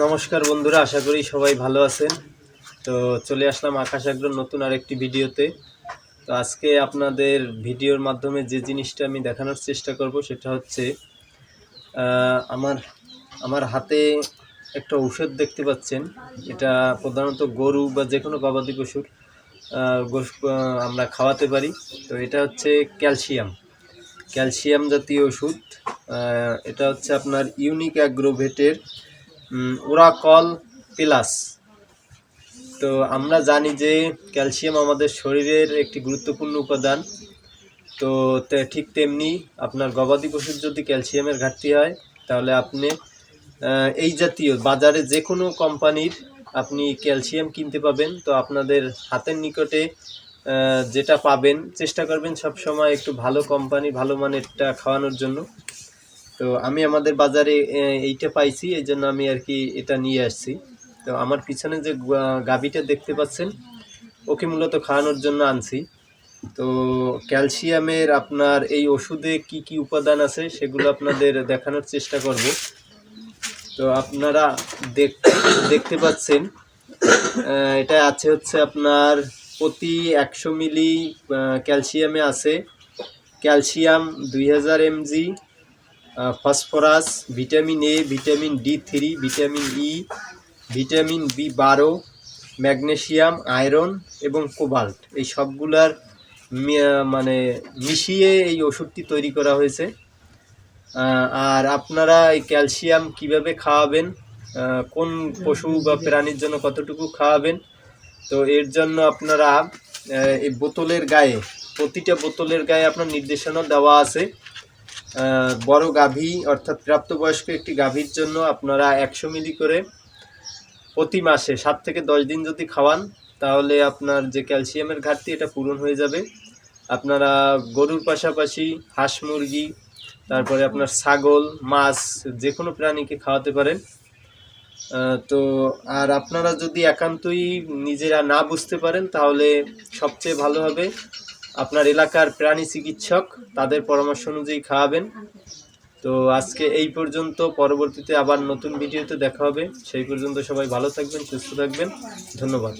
নমস্কার বন্ধুরা, আশা করি সবাই ভালো আছেন। তো চলে আসলাম আকাশ আগ্রহ নতুন আরেকটি ভিডিওতে। তো আজকে আপনাদের ভিডিওর মাধ্যমে যে জিনিসটা আমি দেখানোর চেষ্টা করব সেটা হচ্ছে আমার আমার হাতে একটা ঔষধ দেখতে পাচ্ছেন। এটা প্রধানত গরু বা যে কোনো গবাদি পশুর আমরা খাওয়াতে পারি। তো এটা হচ্ছে ক্যালসিয়াম। ক্যালসিয়াম জাতীয় ওষুধ এটা হচ্ছে আপনার ইউনিক অ্যাগ্রোভেটের ওরাকল প্লাস। তো আমরা জানি যে ক্যালসিয়াম আমাদের শরীরের একটি গুরুত্বপূর্ণ উপাদান। তো ঠিক তেমনি আপনার গবাদি পশুর যদি ক্যালসিয়ামের ঘাটতি হয়, তাহলে আপনি এই জাতীয় বাজারে যে কোনো কোম্পানির আপনি ক্যালসিয়াম কিনতে পাবেন। তো আপনাদের হাতের নিকটে যেটা পাবেন, চেষ্টা করবেন সব সময় একটু ভালো কোম্পানি, ভালো মানেরটা খাওয়ানোর জন্য। তো আমি আমাদের বাজারে এইটা পাইছি এই জন্য আমি আর কি এটা নিয়ে আসছি। তো আমার পিছনে যে গাভীটা দেখতে পাচ্ছেন, ওকে মূলত খাওয়ানোর জন্য আনছি। তো ক্যালসিয়ামের আপনার এই ওষুধে কি কি উপাদান আছে, সেগুলো আপনাদের দেখানোর চেষ্টা করব। তো আপনারা দেখ, দেখতে পাচ্ছেন এটা আছে হচ্ছে আপনার প্রতি একশো মিলি ক্যালসিয়ামে আছে। ক্যালসিয়াম দুই হাজার M G phosphorus, vitamin A vitamin D three vitamin E vitamin B বারো ম্যাগনেশিয়াম আয়রন এবং কোবাল্ট। এই সবগুলার মানে মিশিয়ে এই ওষুধটি তৈরি করা হয়েছে। আর আপনারা এই ক্যালসিয়াম কীভাবে খাওয়াবেন কোন পশু বা প্রাণীর জন্য কতটুকু খাওয়াবেন, তো এর জন্য আপনারা এই বোতলের গায়ে, প্রতিটা বোতলের গায়ে আপনার নির্দেশনা দেওয়া আছে। বড় গাভী, অর্থাৎ প্রাপ্তবয়স্ক একটি গাভীর জন্য আপনারা একশো মিলি করে প্রতি মাসে সাত থেকে দশ দিন যদি খাওয়ান, তাহলে আপনার যে ক্যালসিয়ামের ঘাটতি, এটা পূরণ হয়ে যাবে। আপনারা গরুর পাশাপাশি হাঁস মুরগি, তারপরে আপনার ছাগল, মাছ, যে কোনো প্রাণীকে খাওয়াতে পারেন। তো আর আপনারা যদি একান্তই নিজেরা না বুঝতে পারেন, তাহলে সবচেয়ে ভালো হবে আপনার এলাকার প্রাণী চিকিৎসক, তাদের পরামর্শ অনুযায়ী খাওয়াবেন। তো আজকে এই পর্যন্ত, পরবর্তীতে আবার নতুন ভিডিওতে দেখা হবে। সেই পর্যন্ত সবাই ভালো থাকবেন, সুস্থ থাকবেন। ধন্যবাদ।